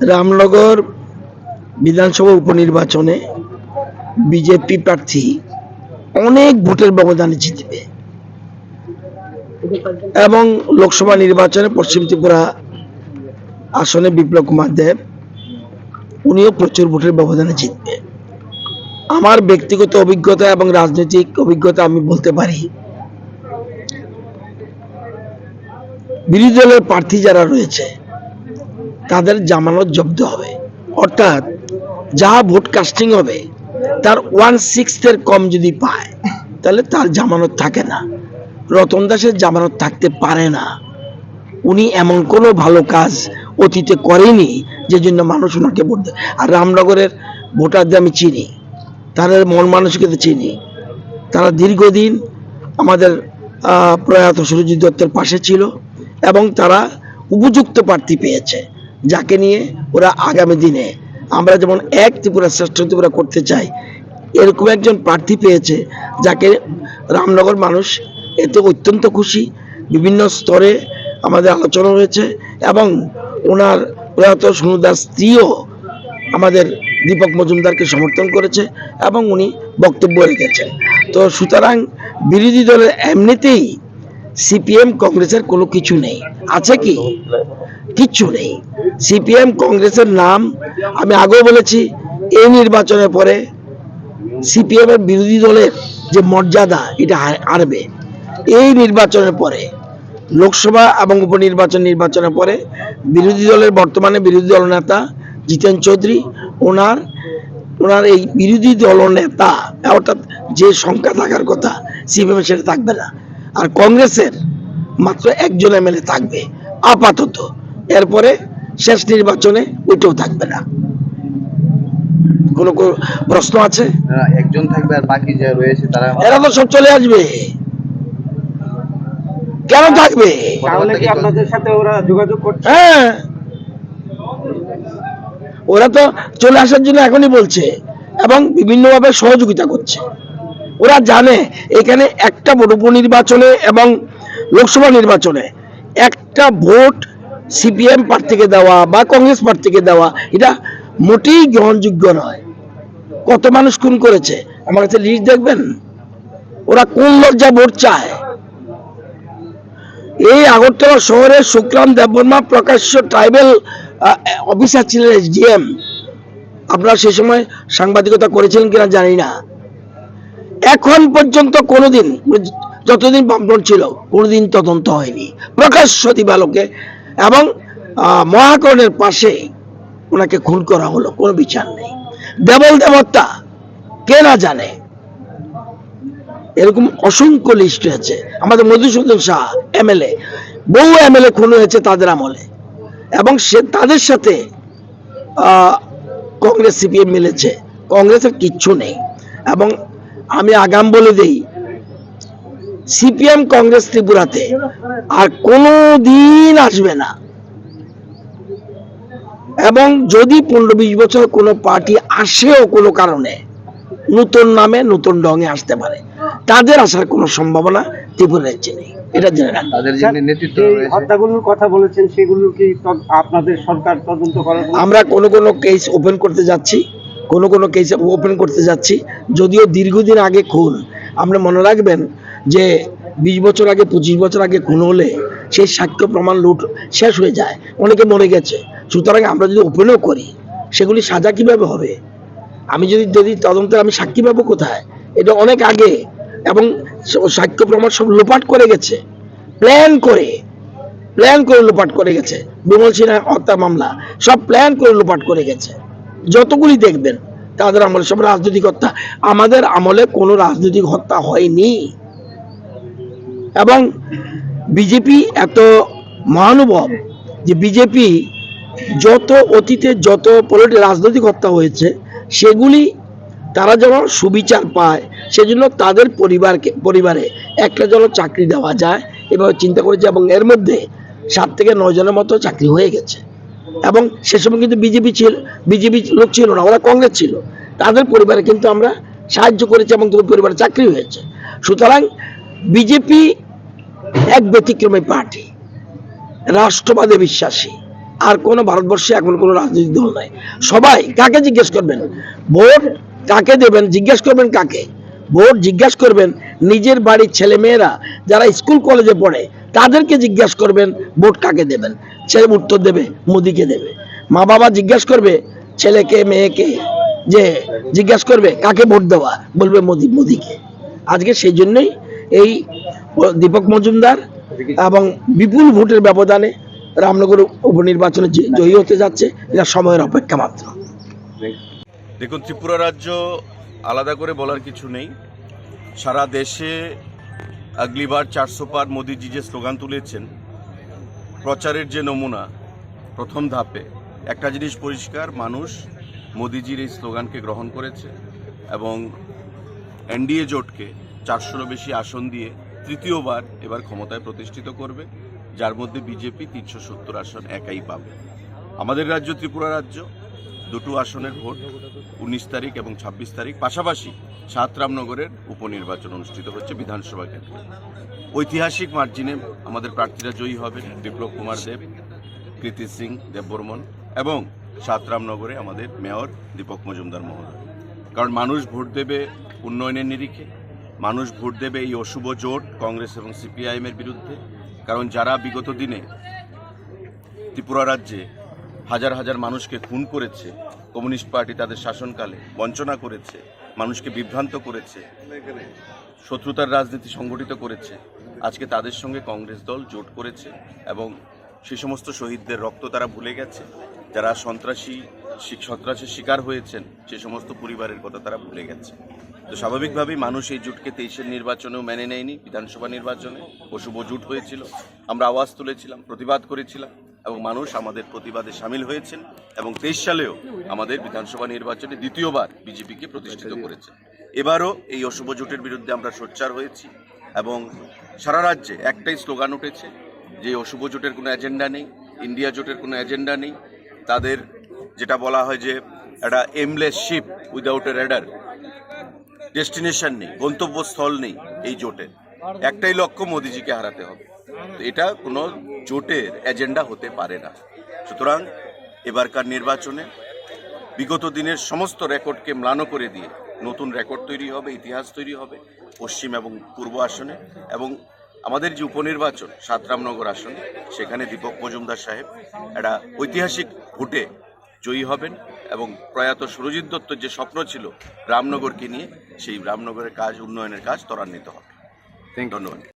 রামনগর বিধানসভা উপনির্বাচনে বিজেপি প্রার্থী অনেক ভোটের ব্যবধানে জিতবে। এবং লোকসভা নির্বাচনে পশ্চিম ত্রিপুরা আসনে বিপ্লব কুমার দেব, উনিও প্রচুর ভোটের ব্যবধানে জিতবে। আমার ব্যক্তিগত অভিজ্ঞতা এবং রাজনৈতিক অভিজ্ঞতা আমি বলতে পারি, বিরোধী দলের প্রার্থী যারা রয়েছে তাদের জামানত জব্দ হবে। অর্থাৎ যা ভোট কাস্টিং হবে, তার ওয়ান সিক্সথের কম যদি পায়, তাহলে তার জামানত থাকে না। রতন দাসের জামানত থাকতে পারে না। উনি এমন কোনো ভালো কাজ অতীতে করেনি, যে জন্য মানুষ ওনাকে ভোট দেয়। আর রামনগরের ভোটারদের আমি চিনি, তাদের মন মানসিকতা চিনি। তারা দীর্ঘদিন আমাদের প্রয়াত সুরজিৎ দত্তের পাশে ছিল এবং তারা উপযুক্ত প্রার্থী পেয়েছে। যাকে নিয়ে ওরা আগামী দিনে আমরা যেমন এক ত্রিপুরা শ্রেষ্ঠ ত্রিপুরা করতে চাই, এরকম একজন প্রার্থী পেয়েছে যাকে রামনগর মানুষ এতে অত্যন্ত খুশি। বিভিন্ন স্তরে আমাদের আলোচনা হয়েছে এবং ওনার প্রয়াত সুনুদার স্ত্রীও আমাদের দীপক মজুমদারকে সমর্থন করেছে এবং উনি বক্তব্য রেখেছেন। তো সুতরাং বিরোধী দলের এমনিতেই সিপিএম কংগ্রেসের কোনো কিছু নেই। আছে কি? কিচ্ছু নেই। সিপিএম কংগ্রেসের নাম আমি আগেও বলেছি, এই নির্বাচনের পরে সিপিএম এর বিরোধী দলের যে মর্যাদা, এটা হারবে। এই নির্বাচনের পরে, লোকসভা এবং উপনির্বাচন নির্বাচনের পরে বিরোধী দলের বর্তমানে বিরোধী দল নেতা জিতেন চৌধুরী, ওনার ওনার এই বিরোধী দল নেতা অর্থাৎ যে সংখ্যা থাকার কথা সিপিএম সেটা থাকবে না। আর কংগ্রেসের মাত্র একজন এমএলএ থাকবে আপাতত। এরপরে শেষ নির্বাচনে ওইটাও থাকবে না। কোনো প্রশ্ন আছে? একজন থাকবে আর বাকি যে রয়েছে তারা এরা তো সব চলে আসবে। কেন থাকবে? তাহলে কি আপনাদের সাথে ওরা যোগাযোগ করছে? হ্যাঁ। ওরা তো চলে আসার জন্য এখনই বলছে এবং বিভিন্নভাবে সহযোগিতা করছে। ওরা জানে এখানে একটা ভোট উপনির্বাচনে এবং লোকসভা নির্বাচনে একটা ভোট সিপিএম প্রার্থীকে দেওয়া বা কংগ্রেস প্রার্থীকে দেওয়া, এটা মোটেই গ্রহণযোগ্য নয়। কত মানুষ খুন করেছে? আমার কাছে লিস্ট দেখবেন? ওরা কোন লজ্জা ভোট চায়? এই আগরতলা শহরের শুক্লাম দেববর্মা প্রকাশ্য ট্রাইবেল অফিসার ছিলেন এসডিএম আপনারা সে সময় সাংবাদিকতা করেছিলেন কিনা জানি না। এখন পর্যন্ত কোনোদিন যতদিন বামফ্রন্ট ছিল, কোনোদিন তদন্ত হয়নি। প্রকাশ্য দিবালোকে এবং মহাকরণের পাশে ওনাকে খুন করা হলো, কোনো বিচার নেই। দেবল দেবতা কে না জানে? এরকম অসংখ্য লিস্ট হয়েছে আমাদের মধুসূদন শাহ এমএলএ বহু এমএলএ খুন হয়েছে তাদের আমলে। এবং সে, তাদের সাথে কংগ্রেস, সিপিএম মিলেছে। কংগ্রেসের কিচ্ছু নেই। এবং আমি আগাম বলে দেই সিপিএম কংগ্রেস ত্রিপুরাতে আর কোনো দিন আসবে না। এবং যদি পনেরো বিশ বছর কোনো পার্টি আসেও কোনো কারণে নতুন নামে নতুন রঙে আসতে পারে তাদের আসার কোনো সম্ভাবনা ত্রিপুরা রাজ্যে নেই। এটা জেনে হত্যাগুলোর কথা বলেছেন সেগুলো কি আপনাদের সরকার তদন্ত করার আমরা কোন কোন কেস ওপেন করতে যাচ্ছি। কোন কোন কেস ওপেন করতে যাচ্ছি। যদিও দীর্ঘদিন আগে খুন আপনি মনে রাখবেন যে বিশ বছর আগে, পঁচিশ বছর আগে খুন হলে সেই সাক্ষ্য প্রমাণ লুট শেষ হয়ে যায়, অনেকে মরে গেছে। সুতরাং আমরা যদি ওপেনও করি, সেগুলি সাজা কীভাবে হবে? আমি যদি যদি তদন্তে আমি সাক্ষী পাবো কোথায়? এটা অনেক আগে, এবং সাক্ষ্য প্রমাণ সব লোপাট করে গেছে। প্ল্যান করে প্ল্যান করে লোপাট করে গেছে। বিমল সিনহা হত্যা মামলা, সব প্ল্যান করে লোপাট করে গেছে। যতগুলি দেখবেন, তাদের আমলে সব রাজনৈতিক হত্যা। আমাদের আমলে কোনো রাজনৈতিক হত্যা হয়নি। এবং বিজেপি এত মহানুভব যে বিজেপি যত অতীতে যত পলিটি রাজনৈতিক হত্যা হয়েছে, সেগুলি তারা যেন সুবিচার পায়, সেজন্য তাদের পরিবারকে, পরিবারে একটা যেন চাকরি দেওয়া যায়, এভাবে চিন্তা করেছে এবং এর মধ্যে সাত থেকে নয় জনের মতো চাকরি হয়ে গেছে। এবং সে সময় কিন্তু বিজেপি ছিল, বিজেপি লোক ছিল না, ওরা কংগ্রেস ছিল। তাদের পরিবারে কিন্তু আমরা সাহায্য করেছি এবং তাদের পরিবারে চাকরি হয়েছে। সুতরাং বিজেপি এক ব্যতিক্রমী পার্টি, রাষ্ট্রবাদে বিশ্বাসী। আর কোনো ভারতবর্ষে এখন কোনো রাজনৈতিক দল নাই। সবাই কাকে জিজ্ঞেস করবেন? ভোট কাকে দেবেন? জিজ্ঞেস করবেন কাকে? ভোট জিজ্ঞেস করবেন নিজের বাড়ির ছেলে মেয়েরা যারা স্কুল কলেজে পড়ে, তাদেরকে জিজ্ঞেস করবেন ভোট কাকে দেবেন? ছেলে উত্তর দেবে, মোদিকে দেবে। মা বাবা জিজ্ঞেস করবে, ছেলেকে, মেয়েকে, যে জিজ্ঞেস করবে, কাকে ভোট দেওয়া? বলবে মোদি, মোদিকে। আজকে সেই জন্যই এই দীপক মজুমদার এবং বিপুল ভোটের ব্যবধানে রামনগর উপনির্বাচনে জয়ী হতে যাচ্ছে, এটা সময়ের অপেক্ষা মাত্র। দেখুন, ত্রিপুরা রাজ্য আলাদা করে বলার কিছু নেই। সারা দেশে আগলিবার চারশো পার মোদিজি যে স্লোগান তুলেছেন, প্রচারের যে নমুনা, প্রথম ধাপে। একটা জিনিস পরিষ্কার, মানুষ মোদিজির এই স্লোগানকে গ্রহণ করেছে এবং এনডিএ জোটকে চারশোরও বেশি আসন দিয়ে তৃতীয়বার এবার ক্ষমতায় প্রতিষ্ঠিত করবে, যার মধ্যে বিজেপি তিনশো সত্তর আসন একাই পাবে। আমাদের রাজ্য, ত্রিপুরা রাজ্য দুটো আসনের ভোট উনিশ তারিখ এবং ছাব্বিশ তারিখ। পাশাপাশি সাত রামনগরের উপনির্বাচন অনুষ্ঠিত হচ্ছে বিধানসভা ক্ষেত্রে ঐতিহাসিক মার্জিনে আমাদের প্রার্থীরা জয়ী হবে বিপ্লব কুমার দেব, কৃতি সিং দেববর্মন এবং সাত রামনগরে আমাদের মেয়র দীপক মজুমদার মহোদয়। কারণ মানুষ ভোট দেবে উন্নয়নের নিরিখে, মানুষ ভোট দেবে এই অশুভ জোট কংগ্রেস এবং সিপিআইএমের বিরুদ্ধে। কারণ যারা বিগত দিনে ত্রিপুরা রাজ্যে হাজার হাজার মানুষকে খুন করেছে, কমিউনিস্ট পার্টি তাদের শাসনকালে বঞ্চনা করেছে, মানুষকে বিভ্রান্ত করেছে, শত্রুতার রাজনীতি সংগঠিত করেছে। আজকে তাদের সঙ্গে কংগ্রেস দল জোট করেছে এবং সে সমস্ত শহীদদের রক্ত তারা ভুলে গেছে। যারা সন্ত্রাসী সন্ত্রাসের শিকার হয়েছেন, সে সমস্ত পরিবারের কথা তারা ভুলে গেছে। তো স্বাভাবিকভাবেই মানুষ এই জোটকে তেইশের নির্বাচনেও মেনে নেয়নি, বিধানসভা নির্বাচনে। অশুভ জোট হয়েছিল। আমরা আওয়াজ তুলেছিলাম, প্রতিবাদ করেছিলাম। এবং মানুষ আমাদের প্রতিবাদে সামিল হয়েছেন এবং তেইশ সালেও আমাদের বিধানসভা নির্বাচনে দ্বিতীয়বার বিজেপিকে প্রতিষ্ঠিত করেছে। এবারও এই অশুভ জোটের বিরুদ্ধে আমরা সোচ্চার হয়েছি এবং সারা রাজ্যে একটাই স্লোগান উঠেছে যে অশুভ জোটের কোনো এজেন্ডা নেই, ইন্ডিয়া জোটের কোনো এজেন্ডা নেই। তাদের যেটা বলা হয় যে একটা aimless ship without a rudder destination নেই, গন্তব্যস্থল নেই এই জোটের একটাই লক্ষ্য মোদিজিকে হারাতে হবে। এটা কোনো জোটের এজেন্ডা হতে পারে না। সুতরাং এবারকার নির্বাচনে বিগত দিনের সমস্ত রেকর্ডকে ম্লান করে দিয়ে নতুন রেকর্ড তৈরি হবে ইতিহাস তৈরি হবে পশ্চিম এবং পূর্ব আসনে এবং আমাদের যে উপনির্বাচন সাতরামনগর আসনে সেখানে দীপক মজুমদার সাহেব একটা ঐতিহাসিক ভোটে জয়ী হবেন এবং প্রয়াত সুরজিৎ দত্তর যে স্বপ্ন ছিল রামনগরকে নিয়ে সেই রামনগরের কাজ উন্নয়নের কাজ ত্বরান্বিত হবে। ধন্যবাদ।